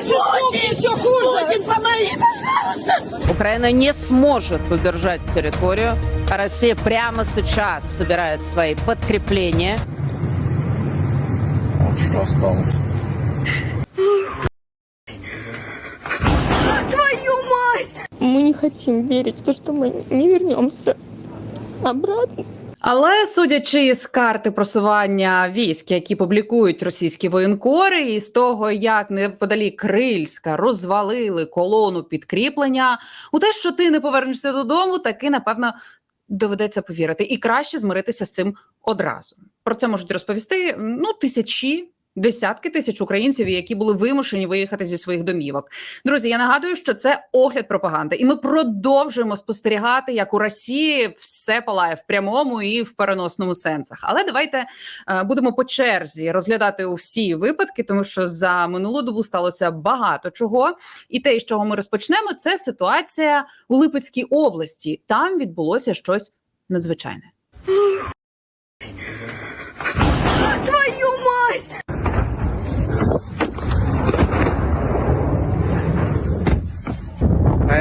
Ваши слуги все хуже. Путин, помоги, пожалуйста! Украина не сможет удержать территорию, а Россия прямо сейчас собирает свои подкрепления. Вот что осталось. Твою мать! Мы не хотим верить в то, что мы не вернемся обратно. Але судячи з карти просування військ, які публікують російські воєнкори, і з того, як неподалік Крильська розвалили колону підкріплення, у те, що ти не повернешся додому, таки напевно доведеться повірити, і краще змиритися з цим одразу. Про це можуть розповісти ну тисячі. Десятки тисяч українців, які були вимушені виїхати зі своїх домівок. Друзі, я нагадую, що це огляд пропаганди, і ми продовжуємо спостерігати, як у Росії все палає в прямому і в переносному сенсах. Але давайте е, будемо по черзі розглядати усі випадки, тому що за минулу добу сталося багато чого. І те, з чого ми розпочнемо, це ситуація у Липецькій області. Там відбулося щось надзвичайне.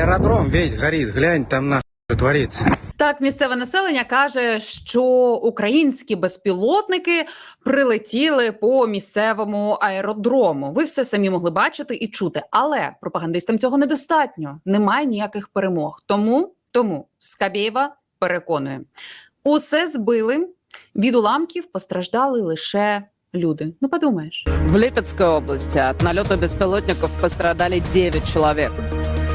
Аэродром весь горит, глянь, там нахуй что творится. Так, місцеве населення каже, що українські безпілотники прилетіли по місцевому аеродрому. Ви все самі могли бачити і чути, але пропагандистам цього недостатньо. Немає ніяких перемог. Тому тому Скабєєва переконує, усе збили. Від уламків постраждали лише люди. Ну, подумаєш. В Липецкой области от налета беспилотников пострадали 9 человек.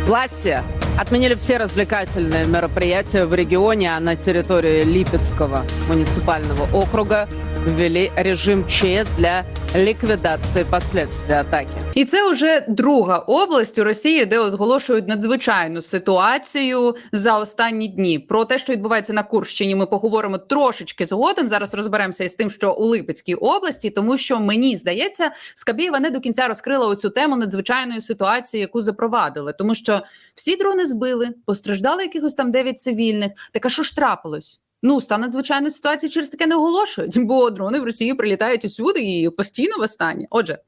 Власти отменили все развлекательные мероприятия в регионе, а на территории Липецкого муниципального округа ввели режим ЧС для ликвидации последствий атаки. І це вже друга область у Росії, де оголошують надзвичайну ситуацію за останні дні. Про те, що відбувається на Курщині, ми поговоримо трошечки згодом. Зараз розберемося із тим, що у Липецькій області, тому що мені здається, Скабєєва не до кінця розкрила оцю тему надзвичайної ситуації, яку запровадили, тому що всі дрони збили, постраждали якихось там 9 цивільних. Так а що ж трапилось? Ну, стан надзвичайної ситуації через таке не оголошують, бо дрони в Росії прилітають усюди і постійно в останнє. Отже.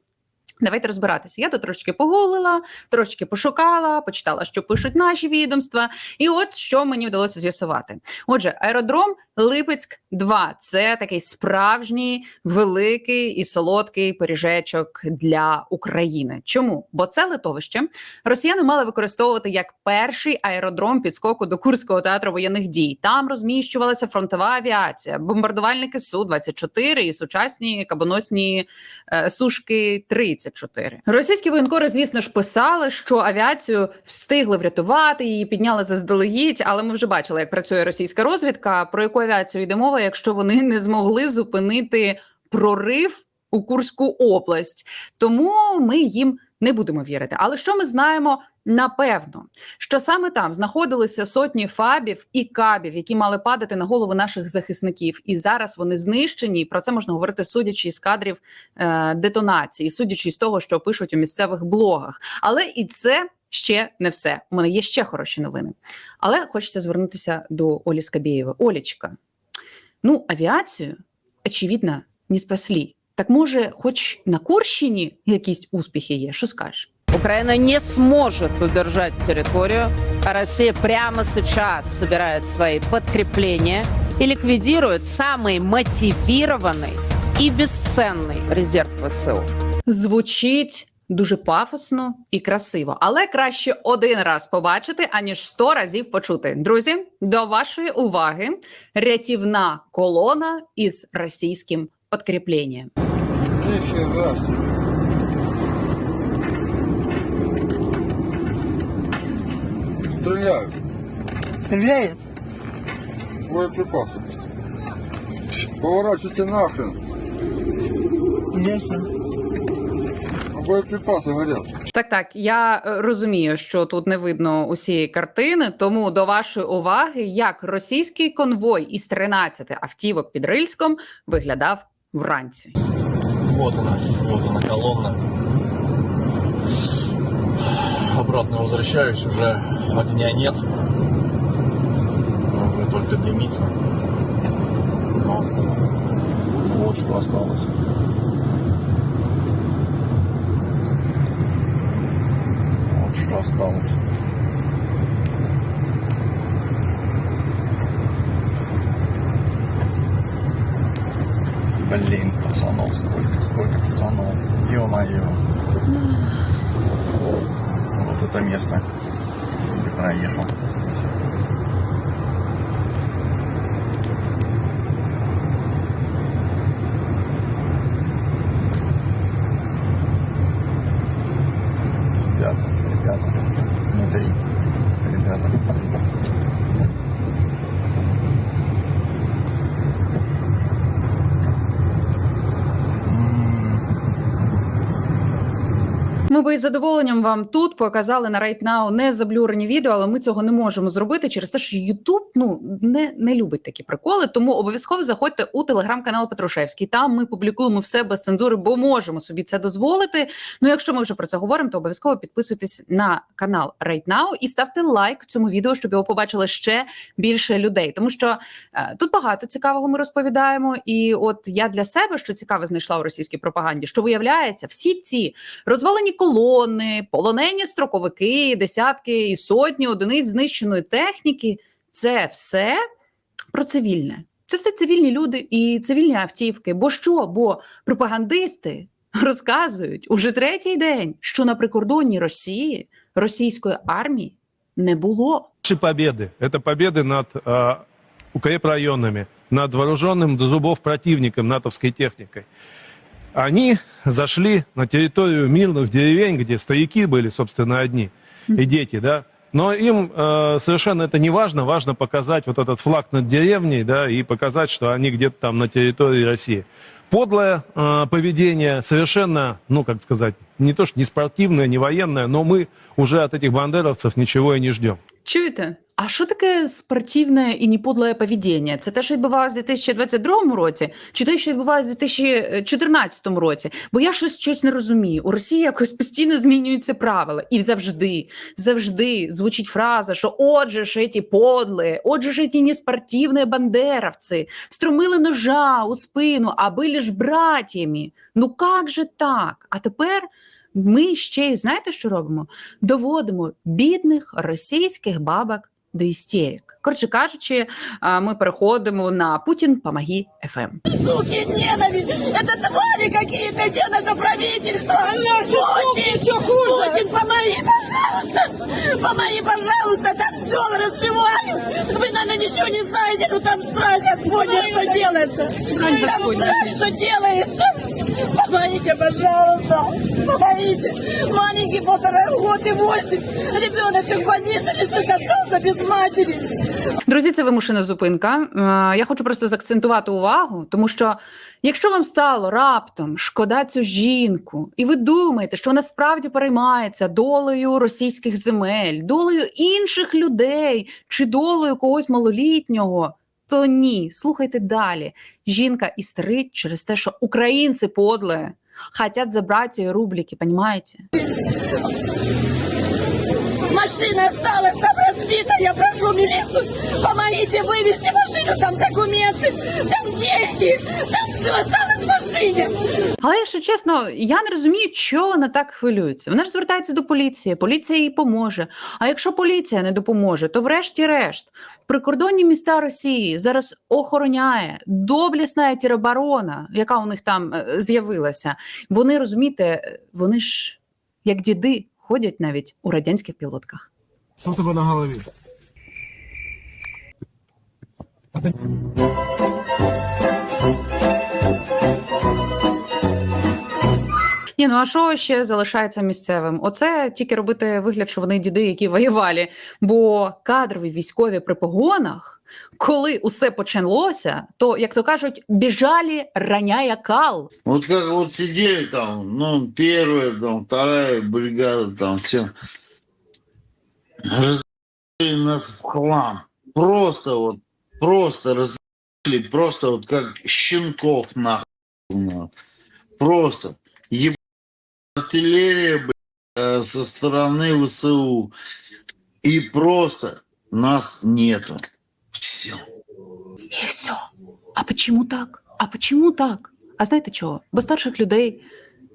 Давайте розбиратися. Я тут трошки погуглила, трошки пошукала, почитала, що пишуть наші відомства, і от що мені вдалося з'ясувати. Отже, аеродром Липецьк 2 це такий справжній великий і солодкий пиріжечок для України. Чому? Бо це литовище росіяни мали використовувати як перший аеродром підскоку до Курського театру воєнних дій. Там розміщувалася фронтова авіація, бомбардувальники су 24 і сучасні кабоносні е, сушки 34 Російські воєнкори, звісно ж, писали, що авіацію встигли врятувати, її підняли заздалегідь. Але ми вже бачили, як працює російська розвідка. Про яку авіацію йде мова, якщо вони не змогли зупинити прорив у Курську область. Тому ми їм не будемо вірити. Але що ми знаємо напевно, що саме там знаходилися сотні фабів і кабів, які мали падати на голову наших захисників, і зараз вони знищені. І про це можна говорити, судячи з кадрів е, детонації, судячи з того, що пишуть у місцевих блогах. Але і це. Ще не все. У мене є ще хороші новини. Але хочеться звернутися до Олі Скабєєвої. Олічка, ну, авіацію, очевидно, не спасли. Так може, хоч на Курщині якісь успіхи є? Що скажеш? Украина не сможет удержать территорию, а Россия прямо сейчас собирает свои подкрепления и ликвидирует самый мотивированный и бесценный резерв ВСУ. Звучить дуже пафосно і красиво, але краще один раз побачити, аніж сто разів почути. Друзі, до вашої уваги рятівна колона із російським подкріпленням. Нифига себе. Стреляют. Стреляет? Боеприпасы. Поворачивайте нахрен. Ясно. А боеприпасы горят. Так, так, я е, розумію, що тут не видно усієї картини, тому до вашої уваги, як російський конвой із 13 автівок під Рильськом виглядав вранці. Вот она, вот она колонна. Обратно возвращаюсь, уже огня нет. Уже только дымится. Но вот что осталось. Осталось. Блин, пацанов, сколько, сколько пацанов. Ё-моё. Вот это место. Не проехал. Ми би із задоволенням вам тут показали на Right Now не заблюрені відео, але ми цього не можемо зробити через те, що YouTube ну не, не любить такі приколи. Тому обов'язково заходьте у телеграм-канал Петрушевський. Там ми публікуємо все без цензури, бо можемо собі це дозволити. Ну, якщо ми вже про це говоримо, то обов'язково підписуйтесь на канал Right Now і ставте лайк цьому відео, щоб його побачили ще більше людей. Тому що е, тут багато цікавого ми розповідаємо. І от я для себе що цікаве знайшла у російській пропаганді, що виявляється, всі ці розвалені колони, полонені строковики, десятки і сотні одиниць знищеної техніки це все про цивільне. Це все цивільні люди і цивільні автівки. Бо що? Бо пропагандисти розказують уже третій день, що на прикордонні Росії російської армії не було. Наши победы – это победы над э, укрепрайонами, над вооруженным до зубов противником натовской техникой. Они зашли на территорию мирных деревень, где старики были, собственно, одни, и дети, да. Но им э, совершенно это не важно. Важно показать вот этот флаг над деревней, да, и показать, что они где-то там на территории России. Подлое э, поведение, совершенно, ну, как сказать, не то что не спортивное, не военное, но мы уже от этих бандеровцев ничего и не ждем. Чуєте? А що таке спортивне і неподле поведіння? Це те, що відбувалося в 2022 році, чи те, що відбувалося в 2014 році? Бо я щось щось не розумію. У Росії якось постійно змінюються правила, і завжди, завжди звучить фраза, що отже ж ці подле, отже ж ці неспортивні бандеровці струмили ножа у спину, а були ж братями. Ну як же так? А тепер. Ми ще й знаєте, що робимо? Доводимо бідних російських бабок до істерик. Коротше кажучи, ми переходимо на Путін помоги ФМ. Суки, ненависть! Это твари какие-то, где наше правительство? Путин, все хуже. Путин, помоги, пожалуйста! Помоги, пожалуйста, там все распевают! Вы, наверное, ничего не знаете, но там страх Господня, что делается! Там страх, что делается! Помогите, пожалуйста! Помогите! Маленький полтора года и восемь! Ребеночек в больнице лежит, остался без матери! Друзі, це вимушена зупинка. Е, Я хочу просто заакцентувати увагу, тому що якщо вам стало раптом шкода цю жінку, і ви думаєте, що вона справді переймається долею російських земель, долею інших людей чи долею когось малолітнього. То ні, слухайте далі. Жінка істерить через те, що українці подле хотять забрати рубліки, понімаєте? Машина осталась там разбита, я прошу милицию, помогите вывести машину, там документы, там деньги, там все осталось. Але якщо чесно, я не розумію, чого вона так хвилюється. Вона ж звертається до поліції, поліція їй поможе. А якщо поліція не допоможе, то врешті-решт прикордонні міста Росії зараз охороняє доблісна тероборона, яка у них там е, з'явилася. Вони розумієте, вони ж як діди ходять навіть у радянських пілотках. Что у тебя на голове? Ну а що ще залишається місцевим? Оце тільки робити вигляд, що вони діди, які воювали. Бо кадрові військові при погонах, коли усе почалося, то як то кажуть, біжалі раняя кал. Вот как вот сидели там, ну, первая, там, вторая бригада, там, все. Разъели нас в хлам. Просто вот, просто разъели, просто вот как щенков нахуй. Просто. Еб... Артиллерия, э, со стороны ВСУ. И просто нас нету. Все. І все. А почему так? А почему так? А знаєте чого? Бо старших людей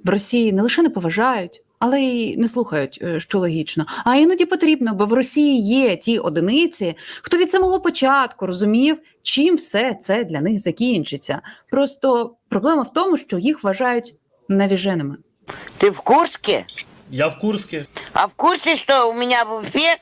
в Росії не лише не поважають, але й не слухають, е, що логічно. А іноді потрібно, бо в Росії є ті одиниці, хто від самого початку розумів, чим все це для них закінчиться. Просто проблема в тому, що їх вважають навіженими. Ты в Курске? Я в Курске. А в курсе, что у меня в Уфе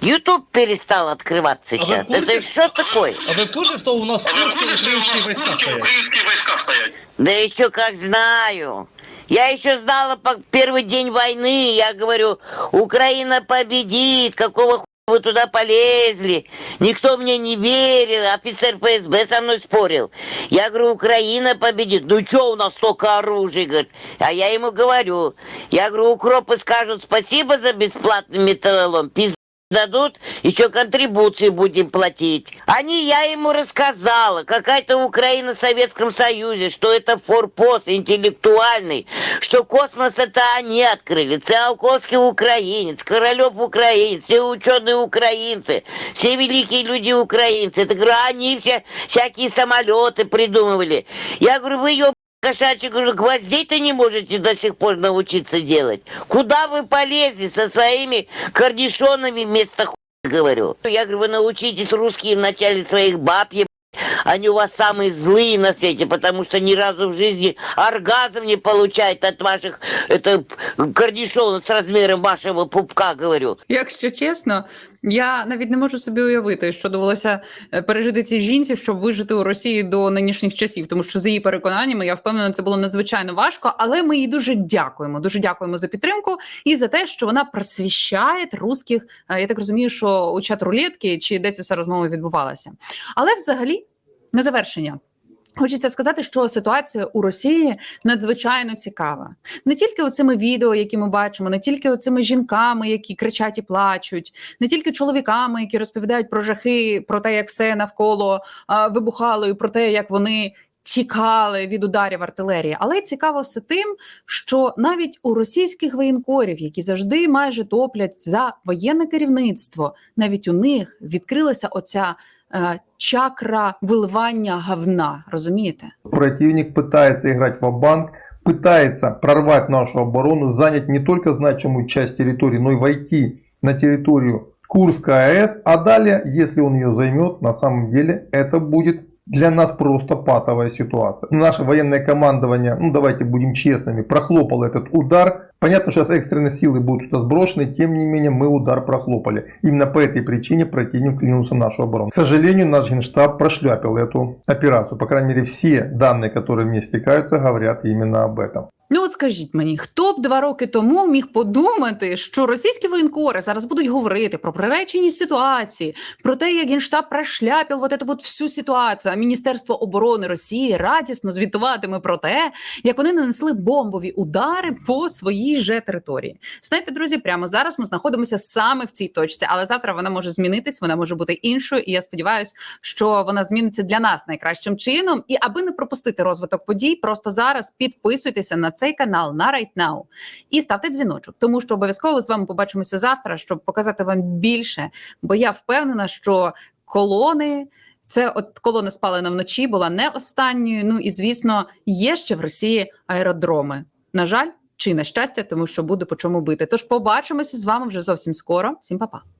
YouTube перестал открываться А в сейчас? курсе? Это что такое? А вы в курсе, что у нас в Курске украинские войска стоят? Да еще как знаю. Я еще знала по первый день войны. Я говорю, Украина победит. Какого вы туда полезли? Никто мне не верил. Офицер ФСБ со мной спорил. Я говорю, Украина победит. Ну что у нас столько оружия? Говорит. А я ему говорю. Я говорю, укропы скажут спасибо за бесплатный металлолом. Пизду Дадут, еще контрибуции будем платить. Они, я ему рассказала, какая-то Украина в Советском Союзе, что это форпост интеллектуальный, что космос это они открыли, Циолковский украинец, Королев украинец, все ученые украинцы, все великие люди украинцы. Это, говорю, они все всякие самолеты придумывали. Я говорю, вы ее кошачьи, говорю, гвоздей-то не можете до сих пор научиться делать. Куда вы полезли со своими корнишонами вместо хуя, говорю. Я говорю, вы научитесь русские вначале своих баб. Они у вас самые злые на свете, потому что ни разу в жизни оргазм не получает от ваших это, корнишонов с размером вашего пупка, говорю. Якщо чесно, я навіть не можу собі уявити, що довелося е, пережити цій жінці, щоб вижити у Росії до нинішніх часів, тому що за її переконаннями я впевнена, це було надзвичайно важко. Але ми їй дуже дякуємо. Дуже дякуємо за підтримку і за те, що вона просвіщає русських. е, Я так розумію, що у чат рулетки чи де ця вся розмова відбувалася. Але взагалі, на завершення. Хочеться сказати, що ситуація у Росії надзвичайно цікава. Не тільки оцими відео, які ми бачимо, не тільки оцими жінками, які кричать і плачуть, не тільки чоловіками, які розповідають про жахи, про те, як все навколо а, вибухало, і про те, як вони тікали від ударів артилерії. Але цікаво все тим, що навіть у російських воєнкорів, які завжди майже топлять за воєнне керівництво, навіть у них відкрилася оця чакра виливання говна. Розумієте? Противник пытается играть в банк пытается прорвать нашу оборону, занять не только значимую часть территории, но и войти на территорию Курской АЭС. А далее, если он ее займет, на самом деле это будет для нас просто патовая ситуация. Наше военное командование, ну давайте будем честными, прохлопало этот удар. Понятно, что сейчас экстренные силы будут туда сброшены, тем не менее мы удар прохлопали. Именно по этой причине противник клинулся в нашу оборону. К сожалению, наш генштаб прошляпил эту операцию. По крайней мере, все данные, которые мне стекаются, говорят именно об этом. Ну скажіть мені, хто б два роки тому міг подумати, що російські воєнкори зараз будуть говорити про приреченість ситуації, про те, як генштаб прошляпив вот эту вот всю ситуацію, а Міністерство оборони Росії радісно звітуватиме про те, як вони нанесли бомбові удари по своїй же території. Знаєте, друзі, прямо зараз ми знаходимося саме в цій точці, але завтра вона може змінитись, вона може бути іншою. І я сподіваюся, що вона зміниться для нас найкращим чином. І аби не пропустити розвиток подій, просто зараз підписуйтеся на цей канал на Right Now і ставте дзвіночок, тому що обов'язково з вами побачимося завтра, щоб показати вам більше. Бо я впевнена, що колони. Це от колона спалена вночі була не останньою. Ну і звісно, є ще в Росії аеродроми. На жаль, чи на щастя, тому що буде по чому бити. Тож побачимося з вами вже зовсім скоро. Всім па-па.